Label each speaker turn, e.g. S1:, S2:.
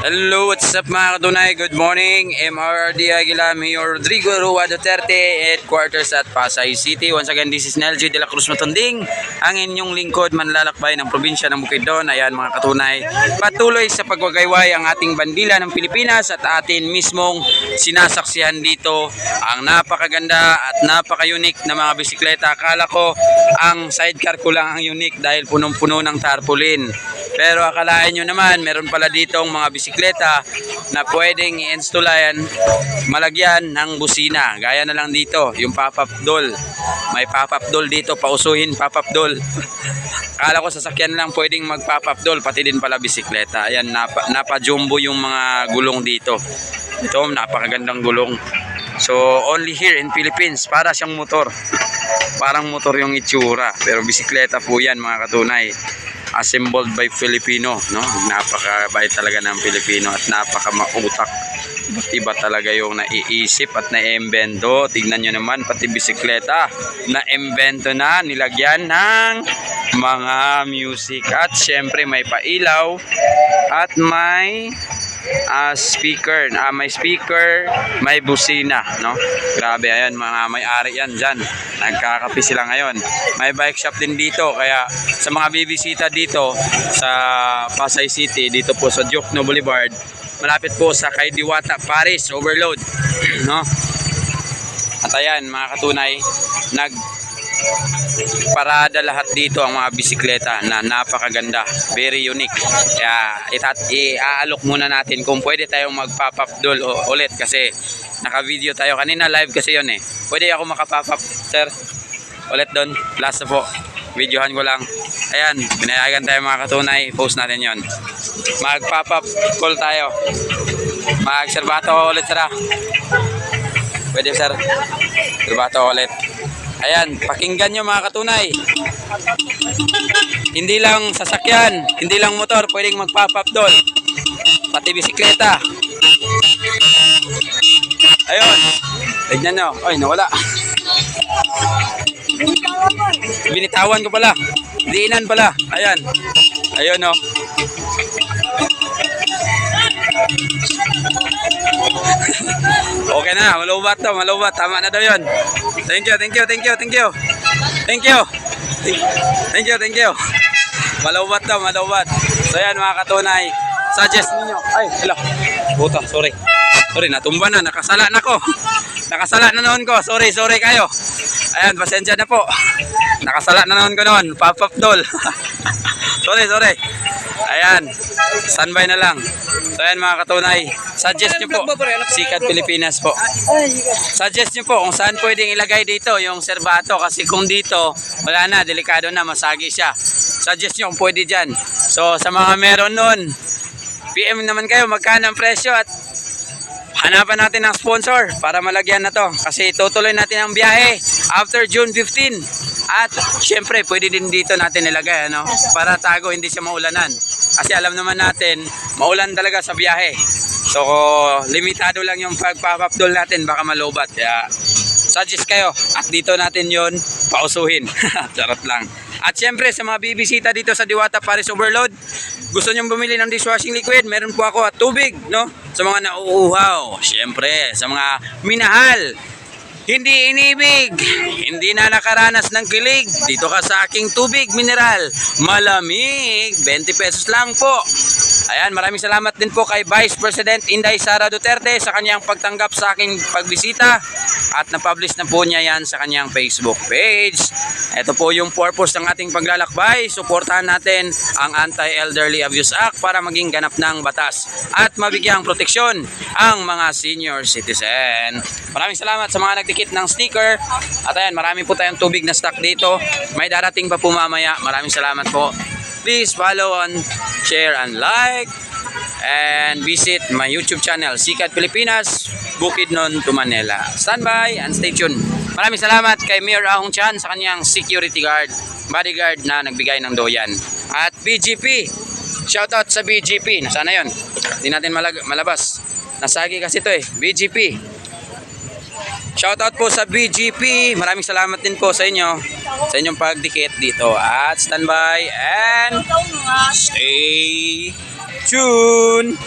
S1: Hello, what's up mga katunay? Good morning. MRD Aguila, Mayor Rodrigo Rua Duterte, headquarters at Pasay City. Once again, this is Nelji de la Cruz Matunding, ang inyong lingkod, manlalakbay ng probinsya ng Bukidnon. Ayan mga katunay, patuloy sa pagwagayway ang ating bandila ng Pilipinas at atin mismong sinasaksihan dito ang napakaganda at napaka-unique na mga bisikleta. Akala ko ang sidecar ko lang ang unique dahil punong-puno ng tarpaulin. Pero akalain nyo naman, meron pala ditong mga bisikleta na pwedeng i-installayan, malagyan ng busina. Gaya na lang dito, yung pop-up doll. May pop-up doll dito, pausuhin pop-up doll. Akala ko sasakyan lang pwedeng mag-pop-up doll, pati din pala bisikleta. Ayan, napa, napa-jumbo yung mga gulong dito. Ito, napakagandang gulong. So, only here in Philippines, para siyang motor. Parang motor yung itsura, pero bisikleta po yan mga katunay assembled by Filipino, no? Napakabait talaga ng Pilipino at napaka-mautak. Iba't iba talaga yung naiisip at na-embento. Tignan nyo naman, pati bisikleta, na-embento na, nilagyan ng mga music. At syempre may pailaw at may ah, speaker, ah, may speaker, may busina, no? Grabe, ayan, mga may-ari yan dyan. Nagkakapi sila ngayon. May bike shop din dito, kaya sa mga bibisita dito sa Pasay City, dito po sa Diokno Boulevard, malapit po sa kay Diwata Paris Overload, no? At ayan, mga katunay, nag parada lahat dito ang mga bisikleta na napakaganda, very unique. Kaya itat iaalok muna natin kung pwede tayong u- ulit kasi naka-video tayo kanina live kasi yon eh. Pwede ako makapop-up, sir. Ulit doon, last po. Videohan ko lang. Ayan, binayagan tayo mga katunay, post natin yon. Mag-pop-up call tayo. Mag-serbato ulit, sir. ah. Pwede, sir. Serbato ulit. Ayan, pakinggan nyo mga katunay. Hindi lang sasakyan, hindi lang motor, pwedeng magpop-up doon. Pati bisikleta. Ayun. Tignan nyo. Ay, nawala. Binitawan ko pala. Diinan pala. Ayan. Ayun, oh. Okay na, malubat to, malubat. Tama na daw yun. Thank you, thank you, thank you, thank you. Thank you. Thank you, thank you. Malubat to, malubat. So yan mga katunay, suggest ninyo. Ay, hello. Puta, sorry. Sorry, natumba na, nakasala na ko. Nakasala na noon ko. Sorry, sorry kayo. Ayan, pasensya na po. Nakasala na noon ko noon. Pop-up doll. sorry, sorry. Ayan, standby na lang. So ayan mga katunay, suggest nyo po, Sikat Pilipinas po. Suggest nyo po kung saan pwedeng ilagay dito yung serbato kasi kung dito, wala na, delikado na, masagi siya. Suggest nyo kung pwede dyan. So sa mga meron nun, PM naman kayo, magkano ang presyo at hanapan natin ng sponsor para malagyan na to. Kasi tutuloy natin ang biyahe after June 15. At syempre, pwede din dito natin ilagay, ano? Para tago, hindi siya maulanan. Kasi alam naman natin, maulan talaga sa biyahe. So, limitado lang yung pagpapapdol natin, baka malubat. Kaya, suggest kayo. At dito natin yon pausuhin. Charot lang. At syempre, sa mga bibisita dito sa Diwata Paris Overload, gusto nyong bumili ng dishwashing liquid, meron po ako at tubig, no? Sa mga nauuhaw, syempre, sa mga minahal, hindi inibig, hindi na nakaranas ng kilig. Dito ka sa aking tubig mineral, malamig, 20 pesos lang po. Ayan, maraming salamat din po kay Vice President Inday Sara Duterte sa kanyang pagtanggap sa aking pagbisita at na-publish na po niya yan sa kanyang Facebook page. Ito po yung purpose ng ating paglalakbay. Suportahan natin ang Anti-Elderly Abuse Act para maging ganap ng batas at mabigyang proteksyon ang mga senior citizen. Maraming salamat sa mga nagdikit ng sticker. At ayan, marami po tayong tubig na stock dito. May darating pa po mamaya. Maraming salamat po. Please follow on, share and like and visit my YouTube channel, Sikat Pilipinas, Bukidnon to Manila. Stand and stay tuned. Maraming salamat kay Mayor Ahong Chan sa kanyang security guard, bodyguard na nagbigay ng doyan. At BGP, shoutout sa BGP. Nasaan na yun? Hindi natin malag- malabas. Nasagi kasi to eh. BGP. Shoutout po sa BGP. Maraming salamat din po sa inyo sa inyong pagdikit dito. At standby and stay tuned.